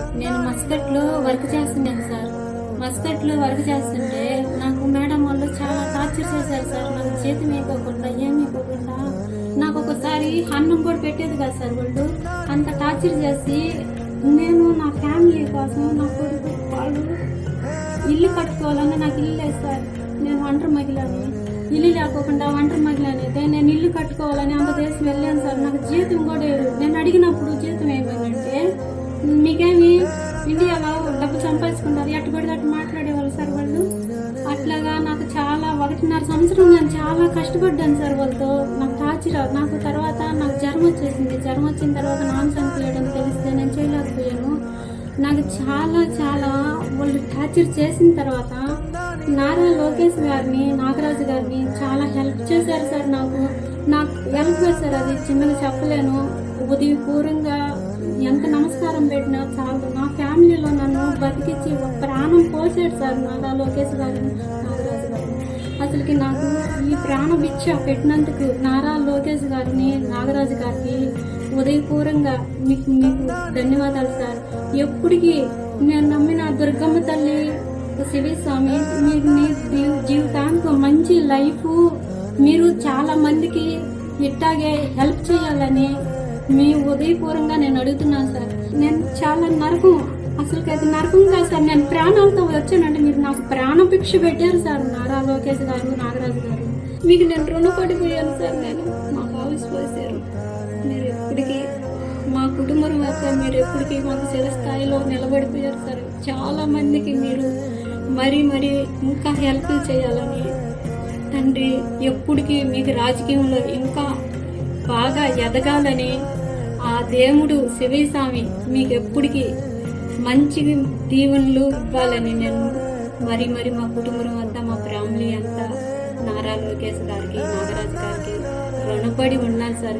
నేను మస్కట్లో వర్క్ చేస్తున్నాను సార్. మస్కట్లో వర్క్ చేస్తుంటే నాకు మేడం వాళ్ళు చాలా టార్చర్ చేశారు సార్. నాకు చేతి ఇవ్వకుండా ఏమి ఇవ్వకుండా నాకు ఒకసారి అన్నం కూడా పెట్టేది కదా సార్ వాళ్ళు. అంత టార్చర్ చేసి నేను నా ఫ్యామిలీ కోసం నా కొడుకు వాళ్ళు ఇల్లు కట్టుకోవాలని నాకు ఇల్లు లేదు సార్. నేను ఒంటరి మహిళని. ఇల్లు లేకోకుండా ఒంటరి మహిళ అయితే నేను ఇల్లు కట్టుకోవాలని అంత దేశం వెళ్ళాను సార్. నాకు జీతం కూడా నేను అడిగినప్పుడు జీతం ఏమైందంటే మీకేమి ఇండియాలో డబ్బు సంపాదించుకుంటారు ఎట్టు అటు మాట్లాడేవాళ్ళు సార్ వాళ్ళు. అట్లాగా నాకు చాలా ఒకటిన్నర సంవత్సరం నేను చాలా కష్టపడ్డాను సార్ వాళ్ళతో. నాకు టార్చర్ నాకు తర్వాత నాకు జ్వరం వచ్చేసింది. జ్వరం వచ్చిన తర్వాత నాన్ చనిపోయాడని తెలిస్తే నేను చేయలేకపోయాను. నాకు చాలా చాలా వాళ్ళు టార్చర్ చేసిన తర్వాత నారా లోకేష్ గారిని నాగరాజు గారిని చాలా హెల్ప్ చేశారు సార్ నాకు. నాకు హెల్ప్ చేశారు. అది చిన్నగా చెప్పలేను. ఉదయపూర్వంగా ఎంత నమస్కారం పెట్టినా చాలు. నా ఫ్యామిలీలో నన్ను బతికించి ప్రాణం పోసాడు సార్ నారా లోకేష్ గారిని నాగరాజు గారిని అసలుకి నాకు ఈ ప్రాణ భిక్ష పెట్టినందుకు నారా లోకేష్ గారిని నాగరాజు గారికి ఉదయపూర్వంగా మీకు మీకు ధన్యవాదాలు సార్. ఎప్పటికీ నేను నమ్మిన దుర్గమ్మ తల్లి శివ స్వామి మీరు మీ జీ- జీవితానికి మంచి లైఫ్. మీరు చాలా మందికి ఇట్టాగే హెల్ప్ చేయాలని మీ ఉదయపూర్వంగా నేను అడుగుతున్నాను సార్. నేను చాలా నరకం అసలు అది నరకం కాదు సార్. నేను ప్రాణాలతో వచ్చానంటే మీరు నాకు ప్రాణభిక్ష పెట్టారు సార్ నారా లోకేష్ గారు నాగరాజు గారు. మీకు నేను రుణపడిపోయాను సార్. నేను మాకు పోసారు మీరు ఎప్పటికీ మా కుటుంబం వద్ద మీరు ఎప్పటికీ మాకు చిర స్థాయిలో నిలబడిపోయారు సార్. చాలా మందికి మీరు మరీ మరీ ఇంకా హెల్ప్ చేయాలని తండ్రి ఎప్పటికీ మీకు రాజకీయంలో ఇంకా ఎదగాలని ఆ దేవుడు శివస్వామి మీకు ఎప్పటికీ మంచి దీవెనలు ఇవ్వాలని నేను మరి మరి మా కుటుంబం అంతా మా ఫ్యామిలీ అంతా నారా లోకేష్ గారికి నాగరాజు గారికి రుణపడి ఉన్నాను సార్.